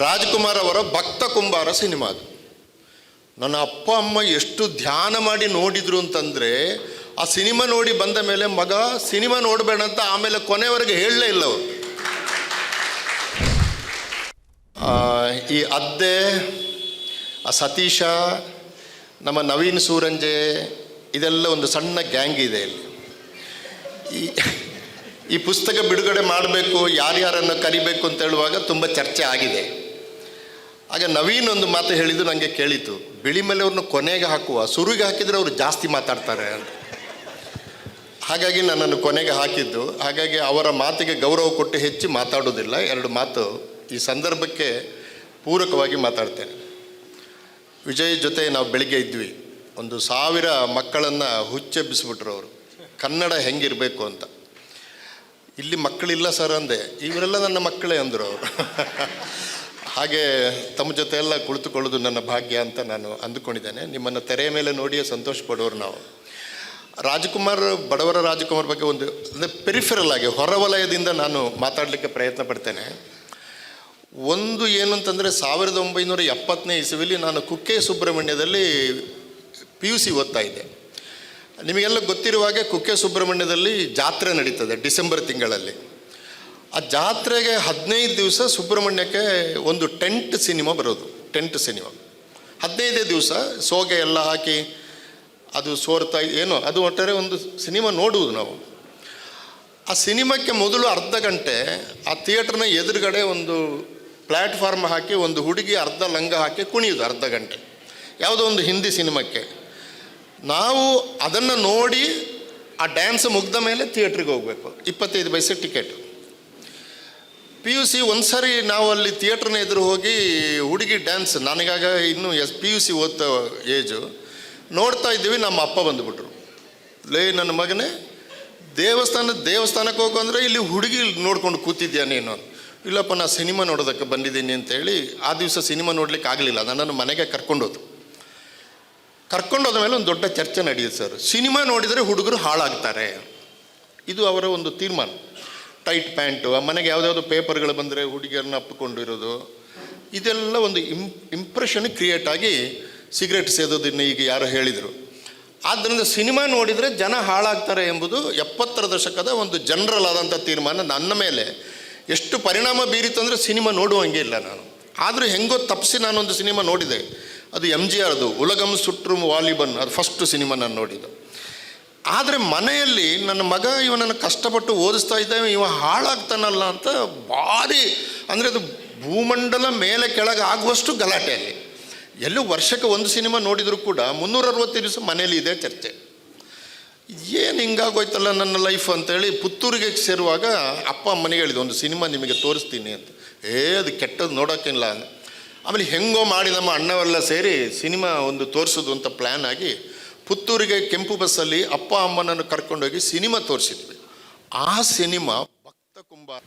ರಾಜ್ಕುಮಾರ್ ಅವರ ಭಕ್ತ ಕುಂಬಾರ ಸಿನಿಮಾ ಅದು. ನನ್ನ ಅಪ್ಪ, ಅಮ್ಮ ಎಷ್ಟು ಧ್ಯಾನ ಮಾಡಿ ನೋಡಿದ್ರು ಅಂತಂದರೆ ಆ ಸಿನಿಮಾ ನೋಡಿ ಬಂದ ಮೇಲೆ, ಮಗ, ಸಿನಿಮಾ ನೋಡಬೇಡ ಅಂತ ಆಮೇಲೆ ಕೊನೆವರೆಗೆ ಹೇಳಲೇ ಇಲ್ಲ ಅವರು. ಈ ಅದ್ದೆ, ಆ ಸತೀಶ, ನಮ್ಮ ನವೀನ್ ಸೂರಂಜೆ, ಇದೆಲ್ಲ ಒಂದು ಸಣ್ಣ ಗ್ಯಾಂಗ್ ಇದೆ ಇಲ್ಲಿ. ಈ ಈ ಪುಸ್ತಕ ಬಿಡುಗಡೆ ಮಾಡಬೇಕು, ಯಾರ್ಯಾರನ್ನು ಕರಿಬೇಕು ಅಂತ ಹೇಳುವಾಗ ತುಂಬ ಚರ್ಚೆ ಆಗಿದೆ. ಆಗ ನವೀನ್ ಒಂದು ಮಾತು ಹೇಳಿದ್ದು ನನಗೆ ಕೇಳಿತು. ಬಿಳಿ ಮೇಲೆ ಅವ್ರನ್ನ ಕೊನೆಗೆ ಹಾಕುವ ಸುರುಗೆ ಹಾಕಿದರೆ ಅವರು ಜಾಸ್ತಿ ಮಾತಾಡ್ತಾರೆ ಅಂತ. ಹಾಗಾಗಿ ನನ್ನನ್ನು ಕೊನೆಗೆ ಹಾಕಿದ್ದು. ಹಾಗಾಗಿ ಅವರ ಮಾತಿಗೆ ಗೌರವ ಕೊಟ್ಟು ಹೆಚ್ಚು ಮಾತಾಡೋದಿಲ್ಲ ಎರಡು ಮಾತು ಈ ಸಂದರ್ಭಕ್ಕೆ ಪೂರಕವಾಗಿ ಮಾತಾಡ್ತೇನೆ. ವಿಜಯ್ ಜೊತೆ ನಾವು ಬೆಳಿಗ್ಗೆ ಇದ್ವಿ. ಒಂದು ಸಾವಿರ ಮಕ್ಕಳನ್ನು ಹುಚ್ಚೆಬ್ಬಿಸ್ಬಿಟ್ರು ಅವರು. ಕನ್ನಡ ಹೆಂಗಿರಬೇಕು ಅಂತ. ಇಲ್ಲಿ ಮಕ್ಕಳಿಲ್ಲ ಸರ್ ಅಂದೆ. ಇವರೆಲ್ಲ ನನ್ನ ಮಕ್ಕಳೇ ಅಂದರು ಅವರು. ಹಾಗೆ ತಮ್ಮ ಜೊತೆ ಎಲ್ಲ ಕುಳಿತುಕೊಳ್ಳೋದು ನನ್ನ ಭಾಗ್ಯ ಅಂತ ನಾನು ಅಂದುಕೊಂಡಿದ್ದೇನೆ. ನಿಮ್ಮನ್ನು ತೆರೆಯ ಮೇಲೆ ನೋಡಿಯೇ ಸಂತೋಷ ಪಡೋರು ನಾವು. ರಾಜಕುಮಾರ್, ಬಡವರ ರಾಜಕುಮಾರ್ ಬಗ್ಗೆ ಒಂದು, ಅಂದರೆ ಪೆರಿಫೆರಲ್ ಆಗಿ ಹೊರವಲಯದಿಂದ ನಾನು ಮಾತಾಡಲಿಕ್ಕೆ ಪ್ರಯತ್ನ ಪಡ್ತೇನೆ. ಒಂದು ಏನು ಅಂತಂದರೆ, ಸಾವಿರದ ಒಂಬೈನೂರ ಎಪ್ಪತ್ತನೇ ಇಸವಿಲಿ ನಾನು ಕುಕ್ಕೆ ಸುಬ್ರಹ್ಮಣ್ಯದಲ್ಲಿ ಪಿ ಯು ಸಿ ಓದ್ತಾ ಇದ್ದೆ. ನಿಮಗೆಲ್ಲ ಗೊತ್ತಿರುವ ಹಾಗೆ ಕುಕ್ಕೆ ಸುಬ್ರಹ್ಮಣ್ಯದಲ್ಲಿ ಜಾತ್ರೆ ನಡೀತದೆ ಡಿಸೆಂಬರ್ ತಿಂಗಳಲ್ಲಿ. ಆ ಜಾತ್ರೆಗೆ ಹದಿನೈದು ದಿವಸ ಸುಬ್ರಹ್ಮಣ್ಯಕ್ಕೆ ಒಂದು ಟೆಂಟ್ ಸಿನಿಮಾ ಬರೋದು, ಟೆಂಟ್ ಸಿನಿಮಾ. ಹದಿನೈದೇ ದಿವಸ ಸೋಗೆ ಎಲ್ಲ ಹಾಕಿ, ಅದು ಸೋರ್ತಾ ಏನೋ, ಅದು ಒಟ್ಟಾರೆ ಒಂದು ಸಿನಿಮಾ ನೋಡುವುದು ನಾವು. ಆ ಸಿನಿಮಾಕ್ಕೆ ಮೊದಲು ಅರ್ಧ ಗಂಟೆ, ಆ ಥಿಯೇಟ್ರ್ನ ಎದುರುಗಡೆ ಒಂದು ಪ್ಲ್ಯಾಟ್ಫಾರ್ಮ್ ಹಾಕಿ, ಒಂದು ಹುಡುಗಿ ಅರ್ಧ ಲಂಗ ಹಾಕಿ ಕುಣಿಯೋದು ಅರ್ಧ ಗಂಟೆ. ಯಾವುದೋ ಒಂದು ಹಿಂದಿ ಸಿನಿಮಾಕ್ಕೆ. ನಾವು ಅದನ್ನು ನೋಡಿ ಆ ಡ್ಯಾನ್ಸ್ ಮುಗ್ದ ಮೇಲೆ ಥಿಯೇಟ್ರಿಗೆ ಹೋಗಬೇಕು, ಇಪ್ಪತ್ತೈದು paise ticket. P U C ಒಂದು ಸಾರಿ ನಾವು ಅಲ್ಲಿ ಥಿಯೇಟ್ರ್ನ ಎದುರು ಹೋಗಿ ಹುಡುಗಿ ಡ್ಯಾನ್ಸ್ ನನಗಾಗ ಇನ್ನೂ ಎಸ್ ಪಿ ಯು ಸಿ ಓದ್ತಾ ಏಜು ನೋಡ್ತಾ ಇದ್ದೀವಿ, ನಮ್ಮ ಅಪ್ಪ ಬಂದುಬಿಟ್ರು. ಲೇ, ನನ್ನ ಮಗನೇ, ದೇವಸ್ಥಾನ, ದೇವಸ್ಥಾನಕ್ಕೆ ಹೋಗು ಅಂದರೆ ಇಲ್ಲಿ ಹುಡುಗಿ ನೋಡ್ಕೊಂಡು ಕೂತಿದ್ಯಾ ನೀನು? ಇಲ್ಲಪ್ಪ ನಾನು ಸಿನಿಮಾ ನೋಡೋದಕ್ಕೆ ಬಂದಿದ್ದೀನಿ ಅಂತೇಳಿ ಆ ದಿವಸ ಸಿನಿಮಾ ನೋಡ್ಲಿಕ್ಕೆ ಆಗಲಿಲ್ಲ. ನನ್ನನ್ನು ಮನೆಗೆ ಕರ್ಕೊಂಡೋದು ಕರ್ಕೊಂಡೋದ ಮೇಲೆ ಒಂದು ದೊಡ್ಡ ಚರ್ಚೆ ನಡೆಯುತ್ತೆ ಸರ್. ಸಿನಿಮಾ ನೋಡಿದರೆ ಹುಡುಗರು ಹಾಳಾಗ್ತಾರೆ. ಇದು ಅವರ ಒಂದು ತೀರ್ಮಾನ. ಟೈಟ್ ಪ್ಯಾಂಟು ಆ ಮನೆಗೆ ಯಾವುದಾದ್ರು ಪೇಪರ್ಗಳು ಬಂದರೆ ಹುಡುಗಿಯರನ್ನ ಅಪ್ಪಿಕೊಂಡಿರೋದು, ಇದೆಲ್ಲ ಒಂದು ಇಂ ಇಂಪ್ರೆಷನ್ ಕ್ರಿಯೇಟ್ ಆಗಿ ಸಿಗರೇಟ್ ಸೇದೋದನ್ನು ಈಗ ಯಾರು ಹೇಳಿದರು. ಆದ್ದರಿಂದ ಸಿನಿಮಾ ನೋಡಿದರೆ ಜನ ಹಾಳಾಗ್ತಾರೆ ಎಂಬುದು ಎಪ್ಪತ್ತರ ದಶಕದ ಒಂದು ಜನರಲ್ ಆದಂಥ ತೀರ್ಮಾನ ನನ್ನ ಮೇಲೆ. ಎಷ್ಟು ಪರಿಣಾಮ ಬೀರಿತು ಅಂದರೆ ಸಿನಿಮಾ ನೋಡುವಂಗೆ ಇಲ್ಲ ನಾನು. ಆದರೂ ಹೆಂಗೋ ತಪ್ಪಿಸಿ ನಾನೊಂದು ಸಿನಿಮಾ ನೋಡಿದೆ. ಅದು ಎಂ ಜಿ ಆರ್ದು ಉಲಗಮ್ ಸುಟ್ರುಮ್ ವಾಲಿಬನ್, ಅದು ಫಸ್ಟ್ ಸಿನಿಮಾ ನಾನು ನೋಡಿದ್ದು. ಆದರೆ ಮನೆಯಲ್ಲಿ ನನ್ನ ಮಗ ಇವನನ್ನು ಕಷ್ಟಪಟ್ಟು ಓದಿಸ್ತಾ ಇದ್ದಾವೆ ಇವ ಹಾಳಾಗ್ತಾನಲ್ಲ ಅಂತ ಭಾರಿ, ಅಂದರೆ ಅದು ಭೂಮಂಡಲ ಮೇಲೆ ಕೆಳಗೆ ಆಗುವಷ್ಟು ಗಲಾಟೆ ಅಲ್ಲಿ. ಎಲ್ಲೂ ವರ್ಷಕ್ಕೆ ಒಂದು ಸಿನಿಮಾ ನೋಡಿದರೂ ಕೂಡ ಮುನ್ನೂರ ಅರವತ್ತು ದಿವಸ ಮನೇಲಿ ಇದೆ ಚರ್ಚೆ. ಏನು ಹಿಂಗಾಗೋಯ್ತಲ್ಲ ನನ್ನ ಲೈಫ್ ಅಂತೇಳಿ ಪುತ್ತೂರಿಗೆ ಸೇರುವಾಗ ಅಪ್ಪ ಅಮ್ಮನಿಗೆ ಹೇಳಿದೆ ಒಂದು ಸಿನಿಮಾ ನಿಮಗೆ ತೋರಿಸ್ತೀನಿ ಅಂತ. ಏ, ಅದು ಕೆಟ್ಟದ್ದು ನೋಡೋಕ್ಕಿಲ್ಲ. ಆಮೇಲೆ ಹೆಂಗೋ ಮಾಡಿ ನಮ್ಮ ಅಣ್ಣವೆಲ್ಲ ಸೇರಿ ಸಿನಿಮಾ ಒಂದು ತೋರಿಸೋದು ಅಂತ ಪ್ಲ್ಯಾನ್ ಆಗಿ ಪುತ್ತೂರಿಗೆ ಕೆಂಪು ಬಸ್ಸಲ್ಲಿ ಅಪ್ಪ ಅಮ್ಮನನ್ನು ಕರ್ಕೊಂಡೋಗಿ ಸಿನಿಮಾ ತೋರಿಸಿದ್ವಿ. ಆ ಸಿನಿಮಾ ಭಕ್ತ ಕುಂಬಾರ.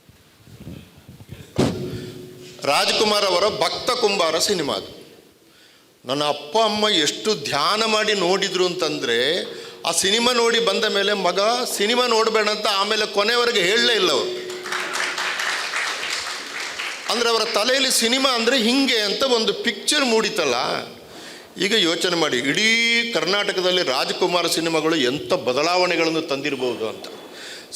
ರಾಜ್ಕುಮಾರ್ ಅವರ ಭಕ್ತ ಕುಂಬಾರ ಸಿನಿಮಾ ಅದು. ನನ್ನ ಅಪ್ಪ ಅಮ್ಮ ಎಷ್ಟು ಧ್ಯಾನ ಮಾಡಿ ನೋಡಿದ್ರು ಅಂತಂದರೆ, ಆ ಸಿನಿಮಾ ನೋಡಿ ಬಂದ ಮೇಲೆ ಮಗ ಸಿನಿಮಾ ನೋಡಬೇಡ ಅಂತ ಆಮೇಲೆ ಕೊನೆವರೆಗೆ ಹೇಳಲೇ ಇಲ್ಲ ಅವರು. ಅಂದರೆ ಅವರ ತಲೆಯಲ್ಲಿ ಸಿನಿಮಾ ಅಂದರೆ ಹಿಂಗೆ ಅಂತ ಒಂದು ಪಿಕ್ಚರ್ ಮೂಡಿತಲ್ಲ ಈಗ ಯೋಚನೆ ಮಾಡಿ, ಇಡೀ ಕರ್ನಾಟಕದಲ್ಲಿ ರಾಜಕುಮಾರ ಸಿನಿಮಾಗಳು ಎಂಥ ಬದಲಾವಣೆಗಳನ್ನು ತಂದಿರಬಹುದು ಅಂತ.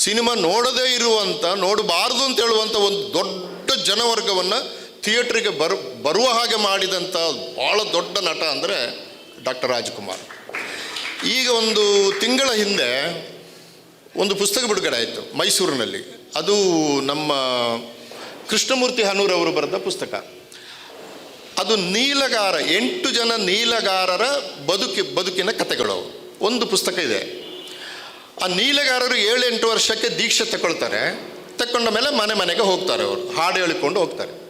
ಸಿನಿಮಾ ನೋಡದೇ ಇರುವಂಥ ನೋಡಬಾರ್ದು ಅಂತ ಹೇಳುವಂಥ ಒಂದು ದೊಡ್ಡ ಜನವರ್ಗವನ್ನು ಥಿಯೇಟ್ರಿಗೆ ಬರ್, ಬರುವ ಹಾಗೆ ಮಾಡಿದಂಥ ಭಾಳ ದೊಡ್ಡ ನಟ ಅಂದರೆ ಡಾಕ್ಟರ್ ರಾಜ್ಕುಮಾರ್. ಈಗ ಒಂದು ತಿಂಗಳ ಹಿಂದೆ ಒಂದು ಪುಸ್ತಕ ಬಿಡುಗಡೆ ಆಯಿತು ಮೈಸೂರಿನಲ್ಲಿ. ಅದು ನಮ್ಮ ಕೃಷ್ಣಮೂರ್ತಿ ಹನೂರವರು ಬರೆದ ಪುಸ್ತಕ. ಅದು ನೀಲಗಾರ, ಎಂಟು ಜನ ನೀಲಗಾರರ ಬದುಕಿ, ಬದುಕಿನ ಕಥೆಗಳು. ಒಂದು ಪುಸ್ತಕ ಇದೆ. ಆ ನೀಲಗಾರರು ಏಳು ಎಂಟು ವರ್ಷಕ್ಕೆ ದೀಕ್ಷೆ ತಗೊಳ್ತಾರೆ. ತಕ್ಕೊಂಡ ಮೇಲೆ ಮನೆ ಮನೆಗೆ ಹೋಗ್ತಾರೆ ಅವರು. ಹಾಡು ಹೇಳಿಕೊಂಡು ಹೋಗ್ತಾರೆ.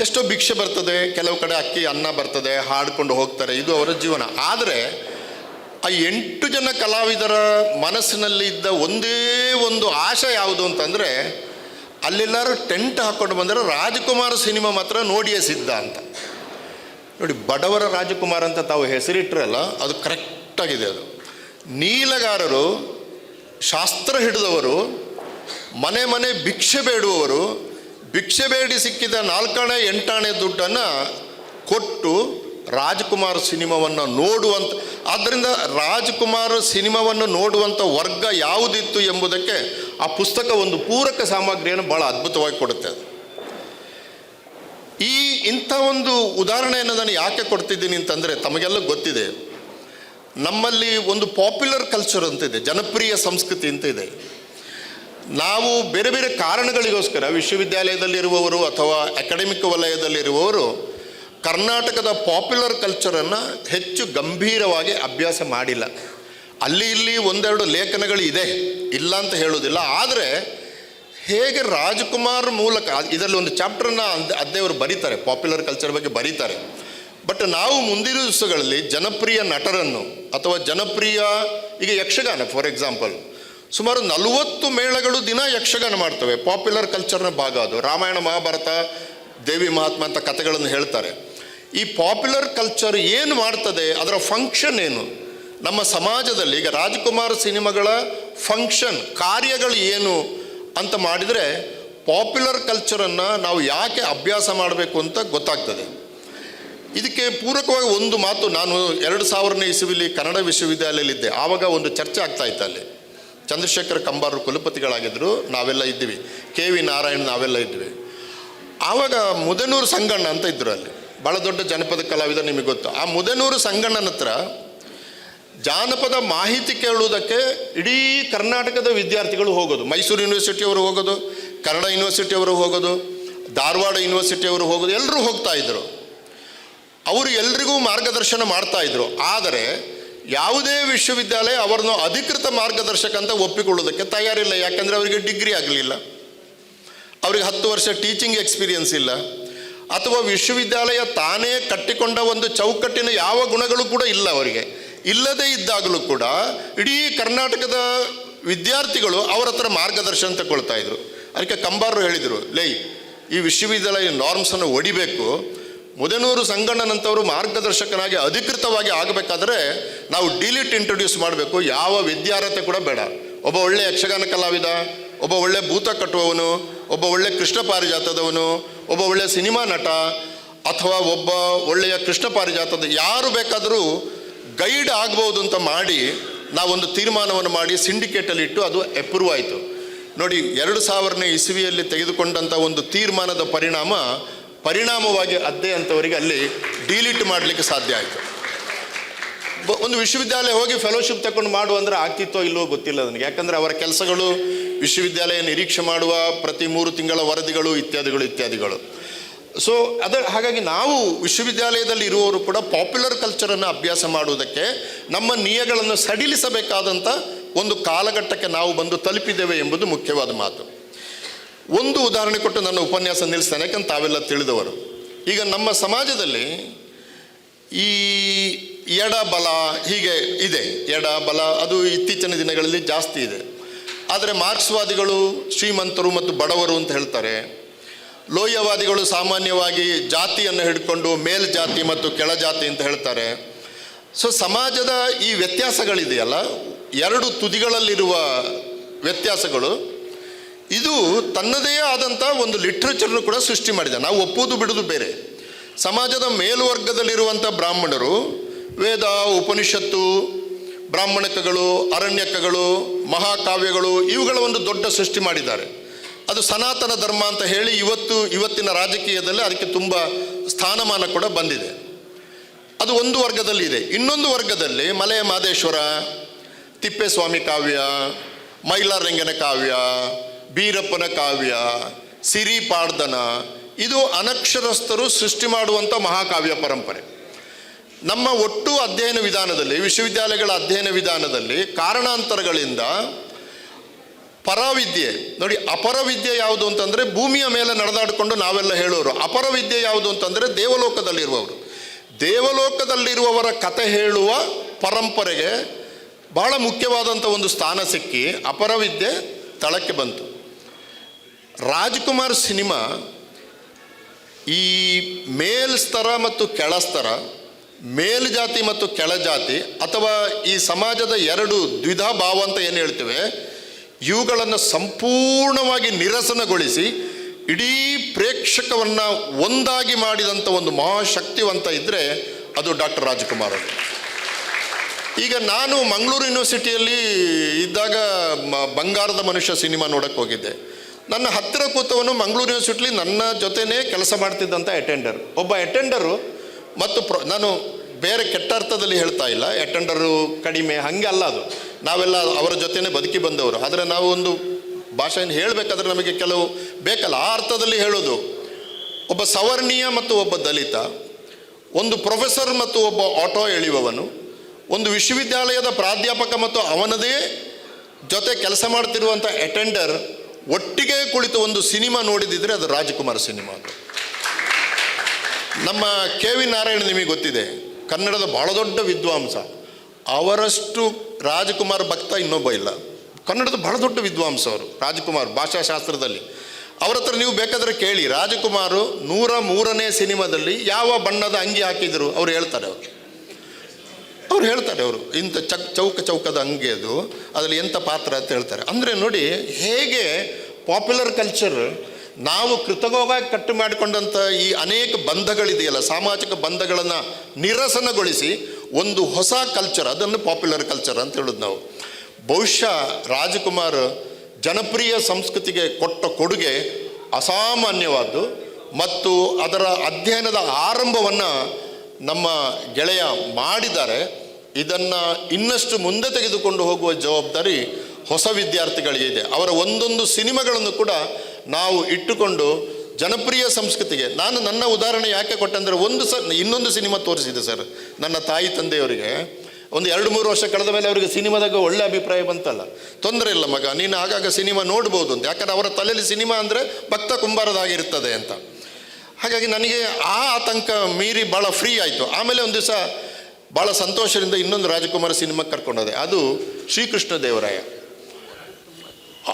ಎಷ್ಟೋ ಭಿಕ್ಷೆ ಬರ್ತದೆ, ಕೆಲವು ಕಡೆ ಅಕ್ಕಿ, ಅನ್ನ ಬರ್ತದೆ, ಹಾಡ್ಕೊಂಡು ಹೋಗ್ತಾರೆ. ಇದು ಅವರ ಜೀವನ. ಆದರೆ ಆ ಎಂಟು ಜನ ಕಲಾವಿದರ ಮನಸ್ಸಿನಲ್ಲಿ ಇದ್ದ ಒಂದೇ ಒಂದು ಆಶೆ ಯಾವುದು ಅಂತಂದರೆ, ಅಲ್ಲೆಲ್ಲರೂ ಟೆಂಟ್ ಹಾಕ್ಕೊಂಡು ಬಂದರೆ ರಾಜಕುಮಾರ್ ಸಿನಿಮಾ ಮಾತ್ರ ನೋಡಿಯೇ ಸಿದ್ಧ ಅಂತ. ನೋಡಿ, ಬಡವರ ರಾಜಕುಮಾರ್ ಅಂತ ತಾವು ಹೆಸರಿಟ್ಟರಲ್ಲ ಅದು ಕರೆಕ್ಟಾಗಿದೆ ಅದು ನೀಲಗಾರರು, ಶಾಸ್ತ್ರ ಹಿಡಿದವರು, ಮನೆ ಮನೆ ಭಿಕ್ಷೆ ಬೇಡುವವರು, ಭಿಕ್ಷೆ ಬೇಡಿ ಸಿಕ್ಕಿದ ನಾಲ್ಕಾಣೆ ಎಂಟಾಣೆ ದುಡ್ಡನ್ನು ಕೊಟ್ಟು ರಾಜ್ಕುಮಾರ್ ಸಿನಿಮಾವನ್ನು ನೋಡುವಂಥ ಆದ್ದರಿಂದ ರಾಜ್ಕುಮಾರ್ ಸಿನಿಮಾವನ್ನು ನೋಡುವಂಥ ವರ್ಗ ಯಾವುದಿತ್ತು ಎಂಬುದಕ್ಕೆ ಆ ಪುಸ್ತಕ ಒಂದು ಪೂರಕ ಸಾಮಗ್ರಿಯನ್ನು ಭಾಳ ಅದ್ಭುತವಾಗಿ ಕೊಡುತ್ತೆ. ಈ ಇಂಥ ಒಂದು ಉದಾಹರಣೆಯನ್ನು ನಾನು ಯಾಕೆ ಕೊಡ್ತಿದ್ದೀನಿ ಅಂತಂದರೆ ತಮಗೆಲ್ಲ ಗೊತ್ತಿದೆ. ನಮ್ಮಲ್ಲಿ ಒಂದು ಪಾಪ್ಯುಲರ್ ಕಲ್ಚರ್ ಅಂತ ಇದೆ, ಜನಪ್ರಿಯ ಸಂಸ್ಕೃತಿ ಅಂತ ಇದೆ. ನಾವು ಬೇರೆ ಬೇರೆ ಕಾರಣಗಳಿಗೋಸ್ಕರ ವಿಶ್ವವಿದ್ಯಾಲಯದಲ್ಲಿರುವವರು ಅಥವಾ ಅಕಾಡೆಮಿಕ್ ವಲಯದಲ್ಲಿರುವವರು ಕರ್ನಾಟಕದ ಪಾಪ್ಯುಲರ್ ಕಲ್ಚರನ್ನು ಹೆಚ್ಚು ಗಂಭೀರವಾಗಿ ಅಭ್ಯಾಸ ಮಾಡಿಲ್ಲ. ಅಲ್ಲಿ ಇಲ್ಲಿ ಒಂದೆರಡು ಲೇಖನಗಳು ಇದೆ, ಇಲ್ಲ ಅಂತ ಹೇಳೋದಿಲ್ಲ ಆದರೆ ಹೇಗೆ ರಾಜ್ಕುಮಾರ್ ಮೂಲಕ ಇದರಲ್ಲಿ ಒಂದು ಚಾಪ್ಟರ್ನ ಅದ್ದೆಯವರು ಬರೀತಾರೆ ಪಾಪ್ಯುಲರ್ ಕಲ್ಚರ್ ಬಗ್ಗೆ ಬರೀತಾರೆ. ಬಟ್ ನಾವು ಮುಂದಿನ ದಿವಸಗಳಲ್ಲಿ ಜನಪ್ರಿಯ ನಟರನ್ನು ಅಥವಾ ಜನಪ್ರಿಯ ಈಗ ಯಕ್ಷಗಾನ ಫಾರ್ ಎಕ್ಸಾಂಪಲ್ ಸುಮಾರು ನಲವತ್ತು ಮೇಳಗಳು ದಿನ ಯಕ್ಷಗಾನ ಮಾಡ್ತವೆ ಪಾಪ್ಯುಲರ್ ಕಲ್ಚರ್ನ ಭಾಗ ಅದು. ರಾಮಾಯಣ, ಮಹಾಭಾರತ, ದೇವಿ, ಮಹಾತ್ಮ ಅಂತ ಕಥೆಗಳನ್ನು ಹೇಳ್ತಾರೆ. ಈ ಪಾಪ್ಯುಲರ್ ಕಲ್ಚರ್ ಏನು ಮಾಡ್ತದೆ, ಅದರ ಫಂಕ್ಷನ್ ಏನು? ನಮ್ಮ ಸಮಾಜದಲ್ಲಿ ಈಗ ರಾಜ್ಕುಮಾರ್ ಸಿನಿಮಾಗಳ ಫಂಕ್ಷನ್ ಕಾರ್ಯಗಳು ಏನು? ಅಂತ ಮಾಡಿದರೆ ಪಾಪ್ಯುಲರ್ ಕಲ್ಚರನ್ನು ನಾವು ಯಾಕೆ ಅಭ್ಯಾಸ ಮಾಡಬೇಕು ಅಂತ ಗೊತ್ತಾಗ್ತದೆ. ಇದಕ್ಕೆ ಪೂರಕವಾಗಿ ಒಂದು ಮಾತು ನಾನು ಎರಡು ಸಾವಿರನೇ ಇಸುವಿಲಿ ಕನ್ನಡ ವಿಶ್ವವಿದ್ಯಾಲಯದಲ್ಲಿದ್ದೆ ಆವಾಗ ಒಂದು ಚರ್ಚೆ ಆಗ್ತಾ ಇತ್ತು ಅಲ್ಲಿ. ಚಂದ್ರಶೇಖರ್ ಕಂಬಾರರು ಕುಲಪತಿಗಳಾಗಿದ್ದರು ನಾವೆಲ್ಲ ಇದ್ದೀವಿ. ಕೆ ವಿ ನಾರಾಯಣ್ ನಾವೆಲ್ಲ ಇದ್ವಿ. ಆವಾಗ ಮುದನೂರು ಸಂಗಣ್ಣ ಅಂತ ಇದ್ದರು ಅಲ್ಲಿ. ಭಾಳ ದೊಡ್ಡ ಜನಪದ ಕಲಾವಿದ ನಿಮಗೆ ಗೊತ್ತು. ಆ ಮುದನೂರು ಸಂಗಣ್ಣನ ಹತ್ರ ಜಾನಪದ ಮಾಹಿತಿ ಕೇಳುವುದಕ್ಕೆ ಇಡೀ ಕರ್ನಾಟಕದ ವಿದ್ಯಾರ್ಥಿಗಳು ಹೋಗೋದು. ಮೈಸೂರು ಯೂನಿವರ್ಸಿಟಿಯವರು ಹೋಗೋದು, ಕನ್ನಡ ಯೂನಿವರ್ಸಿಟಿಯವರು ಹೋಗೋದು, ಧಾರವಾಡ ಯೂನಿವರ್ಸಿಟಿಯವರು ಹೋಗೋದು, ಎಲ್ಲರೂ ಹೋಗ್ತಾ ಇದ್ದರು ಅವರು ಎಲ್ರಿಗೂ ಮಾರ್ಗದರ್ಶನ ಮಾಡ್ತಾ ಇದ್ರು. ಆದರೆ ಯಾವುದೇ ವಿಶ್ವವಿದ್ಯಾಲಯ ಅವರನ್ನು ಅಧಿಕೃತ ಮಾರ್ಗದರ್ಶಕ ಅಂತ ಒಪ್ಪಿಕೊಳ್ಳೋದಕ್ಕೆ ತಯಾರಿಲ್ಲ. ಯಾಕಂದರೆ ಅವರಿಗೆ ಡಿಗ್ರಿ ಆಗಲಿಲ್ಲ. ಅವರಿಗೆ ಹತ್ತು ವರ್ಷ ಟೀಚಿಂಗ್ ಎಕ್ಸ್ಪೀರಿಯನ್ಸ್ ಇಲ್ಲ. ಅಥವಾ ವಿಶ್ವವಿದ್ಯಾಲಯ ತಾನೇ ಕಟ್ಟಿಕೊಂಡ ಒಂದು ಚೌಕಟ್ಟಿನ ಯಾವ ಗುಣಗಳು ಕೂಡ ಇಲ್ಲ ಅವರಿಗೆ. ಇಲ್ಲದೇ ಇದ್ದಾಗಲೂ ಕೂಡ ಇಡೀ ಕರ್ನಾಟಕದ ವಿದ್ಯಾರ್ಥಿಗಳು ಅವರ ಹತ್ರ ಮಾರ್ಗದರ್ಶನ ತಗೊಳ್ತಾ ಇದ್ರು. ಅದಕ್ಕೆ ಕಂಬಾರರು ಹೇಳಿದರು, ಲೈ, ಈ ವಿಶ್ವವಿದ್ಯಾಲಯ ನಾರ್ಮ್ಸನ್ನು ಒಡಿಬೇಕು. ಮುದನೂರು ಸಂಗಣ್ಣನಂಥವರು ಮಾರ್ಗದರ್ಶಕನಾಗಿ ಅಧಿಕೃತವಾಗಿ ಆಗಬೇಕಾದ್ರೆ ನಾವು ಡಿಲಿಟ್ ಇಂಟ್ರೊಡ್ಯೂಸ್ ಮಾಡಬೇಕು. ಯಾವ ವಿದ್ಯಾರ್ಹತೆ ಕೂಡ ಬೇಡ. ಒಬ್ಬ ಒಳ್ಳೆ ಯಕ್ಷಗಾನ ಕಲಾವಿದ, ಒಬ್ಬ ಒಳ್ಳೆ ಭೂತ ಕಟ್ಟುವವನು, ಒಬ್ಬ ಒಳ್ಳೆ ಕೃಷ್ಣ ಪಾರಿಜಾತದವನು, ಒಬ್ಬ ಒಳ್ಳೆ ಸಿನಿಮಾ ನಟ, ಅಥವಾ ಒಬ್ಬ ಒಳ್ಳೆಯ ಕೃಷ್ಣ ಪಾರಿಜಾತದ ಯಾರು ಬೇಕಾದರೂ ಗೈಡ್ ಆಗ್ಬೋದು ಅಂತ ಮಾಡಿ ನಾವೊಂದು ತೀರ್ಮಾನವನ್ನು ಮಾಡಿ ಸಿಂಡಿಕೇಟಲ್ಲಿ ಇಟ್ಟು ಅದು ಅಪ್ರೂವ್ ಆಯಿತು. ನೋಡಿ, ಎರಡು ಸಾವಿರನೇ ಇಸುವಿಯಲ್ಲಿ ತೆಗೆದುಕೊಂಡಂಥ ಒಂದು ತೀರ್ಮಾನದ ಪರಿಣಾಮ ಪರಿಣಾಮವಾಗಿ ಅದ್ದೆ ಅಂಥವರಿಗೆ ಅಲ್ಲಿ ಡಿಲೀಟ್ ಮಾಡಲಿಕ್ಕೆ ಸಾಧ್ಯ ಆಯಿತು. ಒಂದು ವಿಶ್ವವಿದ್ಯಾಲಯ ಹೋಗಿ ಫೆಲೋಶಿಪ್ ತಗೊಂಡು ಮಾಡು ಅಂದ್ರೆ ಆಗ್ತಿತ್ತೋ ಇಲ್ಲವೋ ಗೊತ್ತಿಲ್ಲ ನನಗೆ. ಯಾಕಂದರೆ ಅವರ ಕೆಲಸಗಳು ವಿಶ್ವವಿದ್ಯಾಲಯ ನಿರೀಕ್ಷೆ ಮಾಡುವ ಪ್ರತಿ ಮೂರು ತಿಂಗಳ ವರದಿಗಳು ಇತ್ಯಾದಿಗಳು ಇತ್ಯಾದಿಗಳು. ಸೊ ಅದ ಹಾಗಾಗಿ ನಾವು ವಿಶ್ವವಿದ್ಯಾಲಯದಲ್ಲಿ ಇರುವವರು ಕೂಡ ಪಾಪ್ಯುಲರ್ ಕಲ್ಚರನ್ನು ಅಭ್ಯಾಸ ಮಾಡುವುದಕ್ಕೆ ನಮ್ಮ ನಿಯಗಳನ್ನು ಸಡಿಲಿಸಬೇಕಾದಂಥ ಒಂದು ಕಾಲಘಟ್ಟಕ್ಕೆ ನಾವು ಬಂದು ತಲುಪಿದ್ದೇವೆ ಎಂಬುದು ಮುಖ್ಯವಾದ ಮಾತು. ಒಂದು ಉದಾಹರಣೆ ಕೊಟ್ಟು ನನ್ನ ಉಪನ್ಯಾಸ ನಿಲ್ಲಿಸ್ತಾನೆ ಯಾಕಂತ ತಾವೆಲ್ಲ ತಿಳಿದವರು. ಈಗ ನಮ್ಮ ಸಮಾಜದಲ್ಲಿ ಈ ಎಡ ಬಲ ಹೀಗೆ ಇದೆ. ಎಡ ಬಲ ಅದು ಇತ್ತೀಚಿನ ದಿನಗಳಲ್ಲಿ ಜಾಸ್ತಿ ಇದೆ. ಆದರೆ ಮಾರ್ಕ್ಸ್ವಾದಿಗಳು ಶ್ರೀಮಂತರು ಮತ್ತು ಬಡವರು ಅಂತ ಹೇಳ್ತಾರೆ. ಲೋಯವಾದಿಗಳು ಸಾಮಾನ್ಯವಾಗಿ ಜಾತಿಯನ್ನು ಹಿಡ್ಕೊಂಡು ಮೇಲ್ಜಾತಿ ಮತ್ತು ಕೆಳಜಾತಿ ಅಂತ ಹೇಳ್ತಾರೆ. ಸೊ ಸಮಾಜದ ಈ ವ್ಯತ್ಯಾಸಗಳಿದೆಯಲ್ಲ, ಎರಡು ತುದಿಗಳಲ್ಲಿರುವ ವ್ಯತ್ಯಾಸಗಳು, ಇದು ತನ್ನದೇ ಆದಂಥ ಒಂದು ಲಿಟ್ರೇಚರ್ನು ಕೂಡ ಸೃಷ್ಟಿ ಮಾಡಿದೆ. ನಾವು ಒಪ್ಪುವುದು ಬಿಡುವುದು ಬೇರೆ. ಸಮಾಜದ ಮೇಲ್ವರ್ಗದಲ್ಲಿರುವಂಥ ಬ್ರಾಹ್ಮಣರು, ವೇದ, ಉಪನಿಷತ್ತು, ಬ್ರಾಹ್ಮಣಕಗಳು, ಅರಣ್ಯಕಗಳು, ಮಹಾಕಾವ್ಯಗಳು, ಇವುಗಳ ಒಂದು ದೊಡ್ಡ ಸೃಷ್ಟಿ ಮಾಡಿದ್ದಾರೆ. ಅದು ಸನಾತನ ಧರ್ಮ ಅಂತ ಹೇಳಿ ಇವತ್ತು ಇವತ್ತಿನ ರಾಜಕೀಯದಲ್ಲಿ ಅದಕ್ಕೆ ತುಂಬ ಸ್ಥಾನಮಾನ ಕೂಡ ಬಂದಿದೆ. ಅದು ಒಂದು ವರ್ಗದಲ್ಲಿ ಇದೆ. ಇನ್ನೊಂದು ವರ್ಗದಲ್ಲಿ ಮಲೆಯ ಮಾದೇಶ್ವರ, ತಿಪ್ಪೇಸ್ವಾಮಿ ಕಾವ್ಯ ಮೈಲಾರಂಗನ ಕಾವ್ಯ, ಬೀರಪ್ಪನ ಕಾವ್ಯ ಸಿರಿ ಪಾಡ್ದನ ಇದು ಅನಕ್ಷರಸ್ಥರು ಸೃಷ್ಟಿ ಮಾಡುವಂಥ ಮಹಾಕಾವ್ಯ ಪರಂಪರೆ. ನಮ್ಮ ಒಟ್ಟು ಅಧ್ಯಯನ ವಿಧಾನದಲ್ಲಿ, ವಿಶ್ವವಿದ್ಯಾಲಯಗಳ ಅಧ್ಯಯನ ವಿಧಾನದಲ್ಲಿ ಕಾರಣಾಂತರಗಳಿಂದ ಪರವಿದ್ಯೆ. ನೋಡಿ, ಅಪರವಿದ್ಯೆ ಯಾವುದು ಅಂತಂದರೆ ಭೂಮಿಯ ಮೇಲೆ ನಡೆದಾಡಿಕೊಂಡು ನಾವೆಲ್ಲ ಹೇಳೋರು. ಅಪರವಿದ್ಯೆ ಯಾವುದು ಅಂತಂದರೆ ದೇವಲೋಕದಲ್ಲಿರುವವರು. ದೇವಲೋಕದಲ್ಲಿರುವವರ ಕತೆ ಹೇಳುವ ಪರಂಪರೆಗೆ ಬಹಳ ಮುಖ್ಯವಾದಂಥ ಒಂದು ಸ್ಥಾನ ಸಿಕ್ಕಿ ಅಪರವಿದ್ಯೆ ತಳಕ್ಕೆ ಬಂತು. ರಾಜ್ಕುಮಾರ್ ಸಿನಿಮಾ ಈ ಮೇಲ್ ಸ್ತರ ಮತ್ತು ಕೆಳಸ್ತರ, ಮೇಲ್ಜಾತಿ ಮತ್ತು ಕೆಳಜಾತಿ ಅಥವಾ ಈ ಸಮಾಜದ ಎರಡು ದ್ವಿಧಾ ಭಾವ ಅಂತ ಏನು ಹೇಳ್ತೇವೆ? ಇವುಗಳನ್ನು ಸಂಪೂರ್ಣವಾಗಿ ನಿರಸನಗೊಳಿಸಿ ಇಡೀ ಪ್ರೇಕ್ಷಕವನ್ನು ಒಂದಾಗಿ ಮಾಡಿದಂಥ ಒಂದು ಮಹಾಶಕ್ತಿವಂತ ಇದ್ದರೆ ಅದು ಡಾಕ್ಟರ್ ರಾಜ್ಕುಮಾರ್ ಅವರು. ಈಗ ನಾನು ಮಂಗಳೂರು ಯೂನಿವರ್ಸಿಟಿಯಲ್ಲಿ ಇದ್ದಾಗ ಬಂಗಾರದ ಮನುಷ್ಯ ಸಿನಿಮಾ ನೋಡಕ್ಕೆ ಹೋಗಿದ್ದೆ. ನನ್ನ ಹತ್ತಿರ ಕೂತವನು ಮಂಗಳೂರು ಯೂನಿವರ್ಸಿಟಿಲಿ ನನ್ನ ಜೊತೆನೇ ಕೆಲಸ ಮಾಡ್ತಿದ್ದಂಥ ಅಟೆಂಡರ್ ಒಬ್ಬ ಅಟೆಂಡರು ಮತ್ತು ಪ್ರ, ನಾನು ಬೇರೆ ಕೆಟ್ಟ ಅರ್ಥದಲ್ಲಿ ಹೇಳ್ತಾ ಇಲ್ಲ. ಅಟೆಂಡರು ಕಡಿಮೆ, ಹಾಗೆ ಅಲ್ಲ ಅದು. ನಾವೆಲ್ಲ ಅವರ ಜೊತೆನೇ ಬದುಕಿ ಬಂದವರು. ಆದರೆ ನಾವು ಒಂದು ಭಾಷೆಯನ್ನು ಹೇಳಬೇಕಾದ್ರೆ ನಮಗೆ ಕೆಲವು ಬೇಕಲ್ಲ. ಆ ಅರ್ಥದಲ್ಲಿ ಹೇಳೋದು, ಒಬ್ಬ ಸವರ್ಣೀಯ ಮತ್ತು ಒಬ್ಬ ದಲಿತ, ಒಂದು ಪ್ರೊಫೆಸರ್ ಮತ್ತು ಒಬ್ಬ ಆಟೋ ಎಳೆಯುವವನು, ಒಂದು ವಿಶ್ವವಿದ್ಯಾಲಯದ ಪ್ರಾಧ್ಯಾಪಕ ಮತ್ತು ಅವನದೇ ಜೊತೆ ಕೆಲಸ ಮಾಡ್ತಿರುವಂಥ ಅಟೆಂಡರ್ ಒಟ್ಟಿಗೆ ಕುಳಿತು ಒಂದು ಸಿನಿಮಾ ನೋಡಿದಿದ್ರೆ ಅದು ರಾಜಕುಮಾರ್ ಸಿನಿಮಾ ನಮ್ಮ ಕೆ ವಿ ನಾರಾಯಣ ನಿಮಗೆ ಗೊತ್ತಿದೆ, ಕನ್ನಡದ ಬಹಳ ದೊಡ್ಡ ವಿದ್ವಾಂಸ. ಅವರಷ್ಟು ರಾಜಕುಮಾರ್ ಭಕ್ತ ಇನ್ನೊಬ್ಬ ಇಲ್ಲ. ಕನ್ನಡದ ಬಹಳ ದೊಡ್ಡ ವಿದ್ವಾಂಸ ಅವರು, ರಾಜಕುಮಾರ್ ಭಾಷಾಶಾಸ್ತ್ರದಲ್ಲಿ. ಅವ್ರ ಹತ್ರ ನೀವು ಬೇಕಾದರೆ ಕೇಳಿ, ರಾಜಕುಮಾರು ನೂರ ಮೂರನೇ ಸಿನಿಮಾದಲ್ಲಿ ಯಾವ ಬಣ್ಣದ ಅಂಗಿ ಹಾಕಿದರು ಅವ್ರು ಹೇಳ್ತಾರೆ ಅವರು. ಅವ್ರು ಹೇಳ್ತಾರೆ ಅವರು, ಇಂಥ ಚಕ್, ಚೌಕ ಚೌಕದ ಅಂಗಿ ಅದು, ಅದರಲ್ಲಿ ಎಂಥ ಪಾತ್ರ ಅಂತ ಹೇಳ್ತಾರೆ. ಅಂದರೆ ನೋಡಿ, ಹೇಗೆ ಪಾಪ್ಯುಲರ್ ಕಲ್ಚರ್ ನಾವು ಕೃತಕವಾಗಿ ಕಟ್ಟು ಮಾಡಿಕೊಂಡಂಥ ಈ ಅನೇಕ ಬಂಧಗಳಿದೆಯಲ್ಲ, ಸಾಮಾಜಿಕ ಬಂಧಗಳನ್ನು ನಿರಸನಗೊಳಿಸಿ ಒಂದು ಹೊಸ ಕಲ್ಚರ್ ಅದನ್ನು ಪಾಪ್ಯುಲರ್ ಕಲ್ಚರ್ ಅಂತ ಹೇಳೋದು ನಾವು. ಬಹುಶಃ ರಾಜಕುಮಾರ್ ಜನಪ್ರಿಯ ಸಂಸ್ಕೃತಿಗೆ ಕೊಟ್ಟ ಕೊಡುಗೆ ಅಸಾಮಾನ್ಯವಾದ್ದು ಮತ್ತು ಅದರ ಅಧ್ಯಯನದ ಆರಂಭವನ್ನು ನಮ್ಮ ಗೆಳೆಯ ಮಾಡಿದ್ದಾರೆ. ಇದನ್ನು ಇನ್ನಷ್ಟು ಮುಂದೆ ತೆಗೆದುಕೊಂಡು ಹೋಗುವ ಜವಾಬ್ದಾರಿ ಹೊಸ ವಿದ್ಯಾರ್ಥಿಗಳಿಗೆ ಇದೆ. ಅವರ ಒಂದೊಂದು ಸಿನಿಮಾಗಳನ್ನು ಕೂಡ ನಾವು ಇಟ್ಟುಕೊಂಡು ಜನಪ್ರಿಯ ಸಂಸ್ಕೃತಿಗೆ. ನಾನು ನನ್ನ ಉದಾಹರಣೆ ಯಾಕೆ ಕೊಟ್ಟಂದರೆ ಒಂದು ಸರ್ ಇನ್ನೊಂದು ಸಿನಿಮಾ ತೋರಿಸಿದೆ ಸರ್. ನನ್ನ ತಾಯಿ ತಂದೆಯವರಿಗೆ. ಒಂದು ಎರಡು ಮೂರು ವರ್ಷ ಕಳೆದ ಮೇಲೆ ಅವರಿಗೆ ಸಿನಿಮಾದಾಗ ಒಳ್ಳೆ ಅಭಿಪ್ರಾಯ ಬಂತಲ್ಲ. ತೊಂದರೆ ಇಲ್ಲ ಮಗ, ನೀನು ಆಗಾಗ ಸಿನಿಮಾ ನೋಡ್ಬೋದು ಅಂತ. ಯಾಕಂದ್ರೆ ಅವರ ತಲೆಯಲ್ಲಿ ಸಿನಿಮಾ ಅಂದರೆ ಭಕ್ತ ಕುಂಬಾರದಾಗಿರ್ತದೆ ಅಂತ. ಹಾಗಾಗಿ ನನಗೆ ಆ ಆತಂಕ ಮೀರಿ ಭಾಳ ಫ್ರೀ ಆಯಿತು. ಆಮೇಲೆ ಒಂದು ದಿವಸ ಭಾಳ ಸಂತೋಷದಿಂದ ಇನ್ನೊಂದು ರಾಜಕುಮಾರ ಸಿನಿಮಾ ಕರ್ಕೊಂಡೋದೆ. ಅದು ಶ್ರೀಕೃಷ್ಣ ದೇವರಾಯ.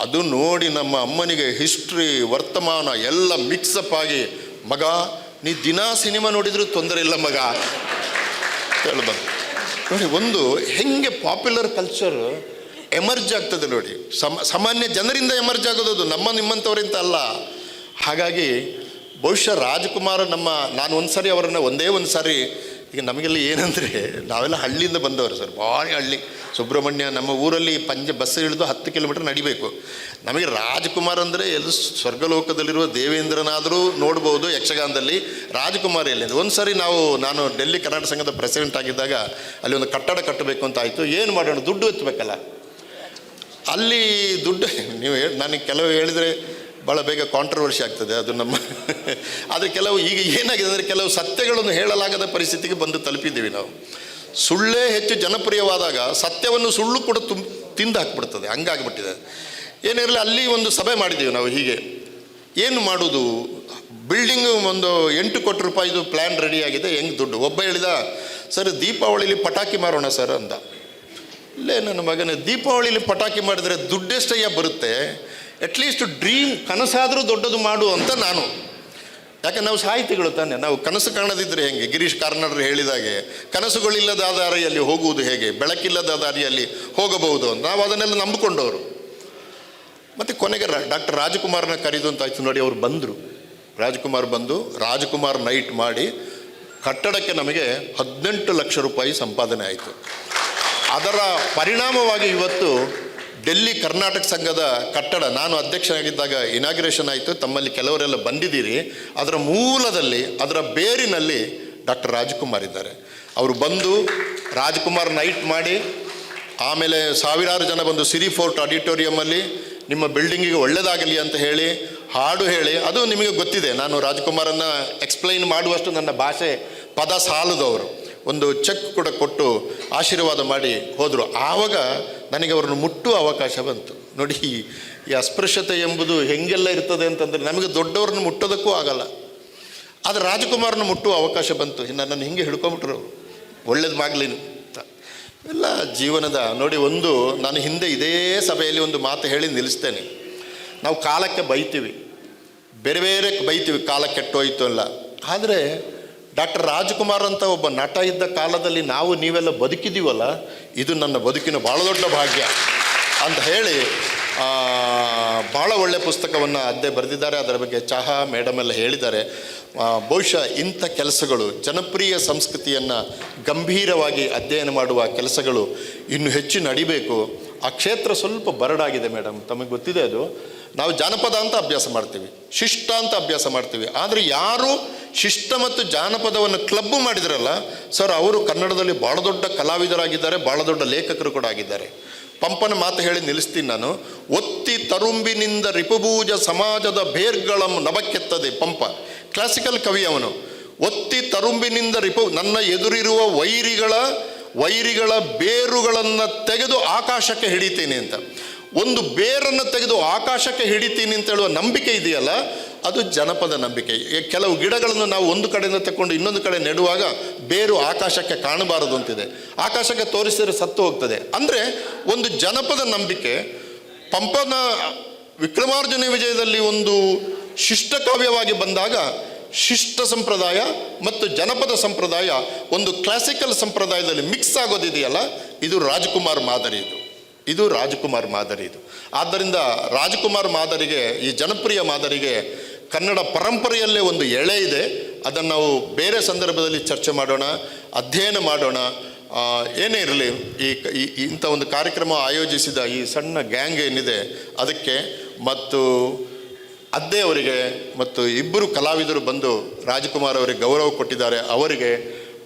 ಅದು ನೋಡಿ ನಮ್ಮ ಅಮ್ಮನಿಗೆ ಹಿಸ್ಟ್ರಿ ವರ್ತಮಾನ ಎಲ್ಲ ಮಿಕ್ಸಪ್ ಆಗಿ, ಮಗ, ನೀ ದಿನಾ ಸಿನಿಮಾ ನೋಡಿದರೂ ತೊಂದರೆ ಇಲ್ಲ ಮಗ. ಹೇಳ್ಬಾರ್ದು ನೋಡಿ, ಒಂದು ಹೆಂಗೆ ಪಾಪ್ಯುಲರ್ ಕಲ್ಚರ್ ಎಮರ್ಜ್ ಆಗ್ತದೆ ನೋಡಿ. ಸಮ, ಸಾಮಾನ್ಯ ಜನರಿಂದ ಎಮರ್ಜ್ ಆಗೋದು ನಮ್ಮ ನಿಮ್ಮಂಥವರಿಂದ ಅಲ್ಲ. ಹಾಗಾಗಿ ಬಹುಶಃ ರಾಜ್ಕುಮಾರ್ ನಮ್ಮ, ನಾನು ಒಂದು ಸಾರಿ ಅವರನ್ನು, ಒಂದೇ ಒಂದು ಸಾರಿ, ಈಗ ನಮಗೆಲ್ಲ ಏನಂದರೆ, ನಾವೆಲ್ಲ ಹಳ್ಳಿಯಿಂದ ಬಂದವರು ಸರ್, ಭಾರಿ ಹಳ್ಳಿ. ಸುಬ್ರಹ್ಮಣ್ಯ ನಮ್ಮ ಊರಲ್ಲಿ ಪಂಜ ಬಸ್ ಇಳಿದು ಹತ್ತು ಕಿಲೋಮೀಟರ್ ನಡಿಬೇಕು. ನಮಗೆ ರಾಜ್ಕುಮಾರ್ ಅಂದರೆ ಎಲ್ಲ ಸ್ವರ್ಗಲೋಕದಲ್ಲಿರುವ ದೇವೇಂದ್ರನಾದರೂ ನೋಡ್ಬೋದು ಯಕ್ಷಗಾನದಲ್ಲಿ. ರಾಜ್ಕುಮಾರ್ ಎಲ್ಲಿಂದ? ಒಂದು ಸಾರಿ ನಾವು, ನಾನು ಡೆಲ್ಲಿ ಕರ್ನಾಟಕ ಸಂಘದ ಪ್ರೆಸಿಡೆಂಟ್ ಆಗಿದ್ದಾಗ ಅಲ್ಲಿ ಒಂದು ಕಟ್ಟಡ ಕಟ್ಟಬೇಕು ಅಂತ ಆಯಿತು. ಏನು ಮಾಡೋಣ? ದುಡ್ಡು ಎತ್ತಬೇಕಲ್ಲ. ಅಲ್ಲಿ ದುಡ್ಡು, ನೀವು ಹೇಳಿ ನನಗೆ ಕೆಲವು ಹೇಳಿದರೆ ಭಾಳ ಬೇಗ ಕಾಂಟ್ರವರ್ಸಿ ಆಗ್ತದೆ ಅದು ನಮ್ಮ ಆದರೆ ಕೆಲವು ಈಗ ಏನಾಗಿದೆ ಅಂದರೆ ಕೆಲವು ಸತ್ಯಗಳನ್ನು ಹೇಳಲಾಗದ ಪರಿಸ್ಥಿತಿಗೆ ಬಂದು ತಲುಪಿದ್ದೀವಿ ನಾವು. ಸುಳ್ಳೇ ಹೆಚ್ಚು ಜನಪ್ರಿಯವಾದಾಗ ಸತ್ಯವನ್ನು ಸುಳ್ಳು ಕೂಡ ತುಂಬ ತಿಂದು ಹಾಕ್ಬಿಡ್ತದೆ, ಹಂಗಾಗ್ಬಿಟ್ಟಿದೆ. ಏನಿರಲಿ ಅಲ್ಲಿ ಒಂದು ಸಭೆ ಮಾಡಿದ್ದೀವಿ ನಾವು ಹೀಗೆ. ಏನು ಮಾಡೋದು? ಬಿಲ್ಡಿಂಗ್ ಒಂದು ಎಂಟು ಕೋಟಿ ರೂಪಾಯಿದು ಪ್ಲ್ಯಾನ್ ರೆಡಿ ಆಗಿದೆ, ಹೆಂಗೆ ದುಡ್ಡು? ಒಬ್ಬ ಹೇಳಿದ, ಸರ್, ದೀಪಾವಳಿಲಿ ಪಟಾಕಿ ಮಾರೋಣ ಸರ್ ಅಂದ ಇಲ್ಲೇ ನನ್ನ ಮಗನ, ದೀಪಾವಳಿಲಿ ಪಟಾಕಿ ಮಾಡಿದರೆ ದುಡ್ಡೆಷ್ಟಯ್ಯ ಬರುತ್ತೆ? ಅಟ್ಲೀಸ್ಟ್ ಡ್ರೀಮ್ ಕನಸಾದರೂ ದೊಡ್ಡದು ಮಾಡು ಅಂತ ನಾನು. ಯಾಕೆ ನಾವು ಸಾಹಿತಿಗಳು ತಾನೆ? ನಾವು ಕನಸು ಕಾಣದಿದ್ದರೆ ಹೆಂಗೆ? ಗಿರೀಶ್ ಕಾರ್ನಾಡ್ರು ಹೇಳಿದಾಗೆ, ಕನಸುಗಳಿಲ್ಲದ ದಾರಿಯಲ್ಲಿ ಹೋಗುವುದು ಹೇಗೆ? ಬೆಳಕಿಲ್ಲದ ದಾರಿಯಲ್ಲಿ ಹೋಗಬಹುದು ಅಂತ. ನಾವು ಅದನ್ನೆಲ್ಲ ನಂಬಿಕೊಂಡವರು. ಮತ್ತು ಕೊನೆಗೆ ಡಾಕ್ಟರ್ ರಾಜಕುಮಾರನ ಆಯಿತು ನೋಡಿ, ಅವರು ಬಂದರು. ರಾಜ್ಕುಮಾರ್ ಬಂದು, ರಾಜ್ಕುಮಾರ್ ನೈಟ್ ಮಾಡಿ, ಕಟ್ಟಡಕ್ಕೆ ನಮಗೆ ಹದಿನೆಂಟು ಲಕ್ಷ ರೂಪಾಯಿ ಸಂಪಾದನೆ ಆಯಿತು. ಅದರ ಪರಿಣಾಮವಾಗಿ ಇವತ್ತು ಡೆಲ್ಲಿ ಕರ್ನಾಟಕ ಸಂಘದ ಕಟ್ಟಡ, ನಾನು ಅಧ್ಯಕ್ಷನಾಗಿದ್ದಾಗ ಇನಾಗ್ರೇಷನ್ ಆಯಿತು. ತಮ್ಮಲ್ಲಿ ಕೆಲವರೆಲ್ಲ ಬಂದಿದ್ದೀರಿ. ಅದರ ಮೂಲದಲ್ಲಿ, ಅದರ ಬೇರಿನಲ್ಲಿ ಡಾಕ್ಟರ್ ರಾಜ್ಕುಮಾರ್ ಇದ್ದಾರೆ. ಅವರು ಬಂದು ರಾಜ್ಕುಮಾರ್ ನೈಟ್ ಮಾಡಿ, ಆಮೇಲೆ ಸಾವಿರಾರು ಜನ ಬಂದು ಸಿರಿ ಫೋರ್ಟ್ ಆಡಿಟೋರಿಯಮಲ್ಲಿ ನಿಮ್ಮ ಬಿಲ್ಡಿಂಗಿಗೆ ಒಳ್ಳೆಯದಾಗಲಿ ಅಂತ ಹೇಳಿ, ಹಾಡು ಹೇಳಿ, ಅದು ನಿಮಗೆ ಗೊತ್ತಿದೆ. ನಾನು ರಾಜ್ಕುಮಾರನ್ನು ಎಕ್ಸ್ಪ್ಲೈನ್ ಮಾಡುವಷ್ಟು ನನ್ನ ಭಾಷೆ ಪದ ಸಾಲದವರು ಒಂದು ಚೆಕ್ ಕೂಡ ಕೊಟ್ಟು ಆಶೀರ್ವಾದ ಮಾಡಿ ಹೋದರು. ಆವಾಗ ನನಗೆ ಅವರನ್ನು ಮುಟ್ಟುವ ಅವಕಾಶ ಬಂತು. ನೋಡಿ, ಈ- ಅಸ್ಪೃಶ್ಯತೆ ಎಂಬುದು ಹೆಂಗೆಲ್ಲ ಇರ್ತದೆ ಅಂತಂದರೆ ನಮಗೆ ದೊಡ್ಡವ್ರನ್ನ ಮುಟ್ಟೋದಕ್ಕೂ ಆಗಲ್ಲ. ಆದರೆ ರಾಜಕುಮಾರನ ಮುಟ್ಟುವ ಅವಕಾಶ ಬಂತು. ನನ್ನನ್ನು ಹಿಂಗೆ ಹಿಡ್ಕೊಂಬಿಟ್ರು ಒಳ್ಳೇದು ಮಾಗ್ಲಿನ ಅಂತ. ಎಲ್ಲ ಜೀವನದ, ನೋಡಿ, ಒಂದು ನಾನು ಹಿಂದೆ ಇದೇ ಸಭೆಯಲ್ಲಿ ಒಂದು ಮಾತು ಹೇಳಿ ನಿಲ್ಲಿಸ್ತೇನೆ. ನಾವು ಕಾಲಕ್ಕೆ ಬೈತೀವಿ. ಬೇರೆ ಬೇರೆ ಬೈತೀವಿ, ಕಾಲ ಕೆಟ್ಟೋಯ್ತು ಅಲ್ಲ. ಆದರೆ ಡಾಕ್ಟರ್ ರಾಜ್ಕುಮಾರ್ ಅಂತ ಒಬ್ಬ ನಟ ಇದ್ದ ಕಾಲದಲ್ಲಿ ನಾವು ನೀವೆಲ್ಲ ಬದುಕಿದೀವಲ್ಲ ಇದು ನನ್ನ ಬದುಕಿನ ಭಾಳ ದೊಡ್ಡ ಭಾಗ್ಯ ಅಂತ ಹೇಳಿ ಭಾಳ ಒಳ್ಳೆಯ ಪುಸ್ತಕವನ್ನು ಅದೇ ಬರೆದಿದ್ದಾರೆ. ಅದರ ಬಗ್ಗೆ ಚಹಾ ಮೇಡಮ್ ಎಲ್ಲ ಹೇಳಿದ್ದಾರೆ. ಬಹುಶಃ ಇಂಥ ಕೆಲಸಗಳು, ಜನಪ್ರಿಯ ಸಂಸ್ಕೃತಿಯನ್ನು ಗಂಭೀರವಾಗಿ ಅಧ್ಯಯನ ಮಾಡುವ ಕೆಲಸಗಳು ಇನ್ನು ಹೆಚ್ಚು ನಡಿಬೇಕು. ಆ ಕ್ಷೇತ್ರ ಸ್ವಲ್ಪ ಬರಡಾಗಿದೆ ಮೇಡಮ್, ತಮಗೆ ಗೊತ್ತಿದೆ ಅದು. ನಾವು ಜಾನಪದ ಅಂತ ಅಭ್ಯಾಸ ಮಾಡ್ತೀವಿ, ಶಿಷ್ಟ ಅಂತ ಅಭ್ಯಾಸ ಮಾಡ್ತೀವಿ. ಆದರೆ ಯಾರು ಶಿಷ್ಟ ಮತ್ತು ಜಾನಪದವನ್ನು ಕ್ಲಬ್ ಮಾಡಿದ್ರಲ್ಲ ಸರ್ ಅವರು ಕನ್ನಡದಲ್ಲಿ ಭಾಳ ದೊಡ್ಡ ಕಲಾವಿದರಾಗಿದ್ದಾರೆ ಭಾಳ ದೊಡ್ಡ ಲೇಖಕರು ಕೂಡ ಆಗಿದ್ದಾರೆ. ಪಂಪನ ಮಾತು ಹೇಳಿ ನಿಲ್ಲಿಸ್ತೀನಿ ನಾನು. ಒತ್ತಿ ತರುಂಬಿನಿಂದ ರಿಪುಭೂಜ ಸಮಾಜದ ಬೇರ್ಗಳಂ ನಭಕ್ಕೆತ್ತದೆ ಪಂಪ. ಕ್ಲಾಸಿಕಲ್ ಕವಿ ಅವನು. ಒತ್ತಿ ತರುಂಬಿನಿಂದ ರಿಪು, ನನ್ನ ಎದುರಿರುವ ವೈರಿಗಳ ವೈರಿಗಳ ಬೇರುಗಳನ್ನು ತೆಗೆದು ಆಕಾಶಕ್ಕೆ ಹಿಡಿತೀನಿ ಅಂತ. ಒಂದು ಬೇರನ್ನು ತೆಗೆದು ಆಕಾಶಕ್ಕೆ ಹಿಡಿತೀನಿ ಅಂತ ಹೇಳುವ ನಂಬಿಕೆ ಇದೆಯಲ್ಲ ಅದು ಜನಪದ ನಂಬಿಕೆ. ಕೆಲವು ಗಿಡಗಳನ್ನು ನಾವು ಒಂದು ಕಡೆಯಿಂದ ತಗೊಂಡು ಇನ್ನೊಂದು ಕಡೆ ನೆಡುವಾಗ ಬೇರು ಆಕಾಶಕ್ಕೆ ಕಾಣಬಾರದು ಅಂತಿದೆ. ಆಕಾಶಕ್ಕೆ ತೋರಿಸಿದರೆ ಸತ್ತು ಹೋಗ್ತದೆ. ಅಂದರೆ ಒಂದು ಜನಪದ ನಂಬಿಕೆ, ಪಂಪನ ವಿಕ್ರಮಾರ್ಜುನ ವಿಜಯದಲ್ಲಿ ಒಂದು ಶಿಷ್ಟ ಕಾವ್ಯವಾಗಿ ಬಂದಾಗ ಶಿಷ್ಟ ಸಂಪ್ರದಾಯ ಮತ್ತು ಜನಪದ ಸಂಪ್ರದಾಯ ಒಂದು ಕ್ಲಾಸಿಕಲ್ ಸಂಪ್ರದಾಯದಲ್ಲಿ ಮಿಕ್ಸ್ ಆಗೋದಿದೆಯಲ್ಲ, ಇದು ರಾಜ್ಕುಮಾರ್ ಮಾದರಿ ಇದು. ಇದು ರಾಜ್ಕುಮಾರ್ ಮಾದರಿ ಇದು. ಆದ್ದರಿಂದ ರಾಜ್ಕುಮಾರ್ ಮಾದರಿಗೆ, ಈ ಜನಪ್ರಿಯ ಮಾದರಿಗೆ ಕನ್ನಡ ಪರಂಪರೆಯಲ್ಲೇ ಒಂದು ಎಳೆ ಇದೆ. ಅದನ್ನು ನಾವು ಬೇರೆ ಸಂದರ್ಭದಲ್ಲಿ ಚರ್ಚೆ ಮಾಡೋಣ, ಅಧ್ಯಯನ ಮಾಡೋಣ. ಏನೇ ಇರಲಿ, ಈ ಇಂಥ ಒಂದು ಕಾರ್ಯಕ್ರಮ ಆಯೋಜಿಸಿದ ಈ ಸಣ್ಣ ಗ್ಯಾಂಗ್ ಏನಿದೆ, ಅದಕ್ಕೆ ಮತ್ತು ಅದ್ದೇ ಅವರಿಗೆ ಮತ್ತು ಇಬ್ಬರು ಕಲಾವಿದರು ಬಂದು ರಾಜ್ಕುಮಾರ್ ಅವರಿಗೆ ಗೌರವ ಕೊಟ್ಟಿದ್ದಾರೆ. ಅವರಿಗೆ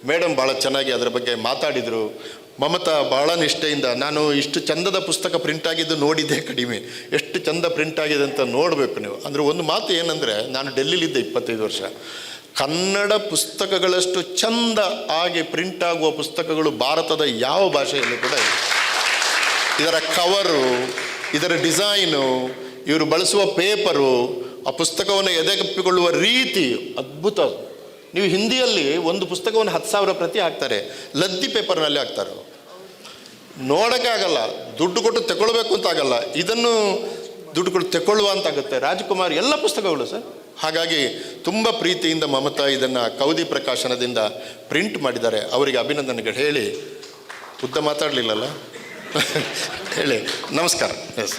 ಮೇಡಮ್ ಭಾಳ ಚೆನ್ನಾಗಿ ಅದರ ಬಗ್ಗೆ ಮಾತಾಡಿದರು. ಮಮತಾ ಭಾಳ ನಿಷ್ಠೆಯಿಂದ, ನಾನು ಇಷ್ಟು ಚಂದದ ಪುಸ್ತಕ ಪ್ರಿಂಟ್ ಆಗಿದ್ದು ನೋಡಿದ್ದೆ ಕಡಿಮೆ. ಎಷ್ಟು ಚಂದ ಪ್ರಿಂಟ್ ಆಗಿದೆ ಅಂತ ನೋಡಬೇಕು ನೀವು. ಅಂದರೆ ಒಂದು ಮಾತು ಏನಂದರೆ, ನಾನು ಡೆಲ್ಲಿಲಿದ್ದೆ ಇಪ್ಪತ್ತೈದು ವರ್ಷ. ಕನ್ನಡ ಪುಸ್ತಕಗಳಷ್ಟು ಚಂದ ಆಗಿ ಪ್ರಿಂಟ್ ಆಗುವ ಪುಸ್ತಕಗಳು ಭಾರತದ ಯಾವ ಭಾಷೆಯಲ್ಲೂ ಕೂಡ ಇದೆ ಇದರ ಕವರು ಇದರ ಡಿಸೈನು ಇವರು ಬಳಸುವ ಪೇಪರು ಆ ಪುಸ್ತಕವನ್ನು ಎದೆಗಪ್ಪಿಕೊಳ್ಳುವ ರೀತಿ ಅದ್ಭುತ. ನೀವು ಹಿಂದಿಯಲ್ಲಿ ಒಂದು ಪುಸ್ತಕವನ್ನು ಹತ್ತು ಸಾವಿರ ಪ್ರತಿ ಹಾಕ್ತಾರೆ, ಲದ್ದಿ ಪೇಪರ್ನಲ್ಲಿ ಹಾಕ್ತಾರೆ. ನೋಡೋಕ್ಕೆ ಆಗಲ್ಲ, ದುಡ್ಡು ಕೊಟ್ಟು ತಗೊಳ್ಬೇಕು ಅಂತ ಆಗಲ್ಲ, ಇದನ್ನು ದುಡ್ಡು ಕೊಟ್ಟು ತಗೊಳ್ಳುವ ಅಂತಾಗುತ್ತೆ ರಾಜ್ಕುಮಾರ್, ಎಲ್ಲ ಪುಸ್ತಕಗಳು ಸರ್. ಹಾಗಾಗಿ ತುಂಬ ಪ್ರೀತಿಯಿಂದ ಮಮತಾ ಇದನ್ನು ಕೌದಿ ಪ್ರಕಾಶನದಿಂದ ಪ್ರಿಂಟ್ ಮಾಡಿದ್ದಾರೆ. ಅವರಿಗೆ ಅಭಿನಂದನೆಗಳು. ಹೇಳಿ, ಉದ್ದ ಮಾತಾಡಲಿಲ್ಲಲ್ಲ? ಹೇಳಿ, ನಮಸ್ಕಾರ. ಎಸ್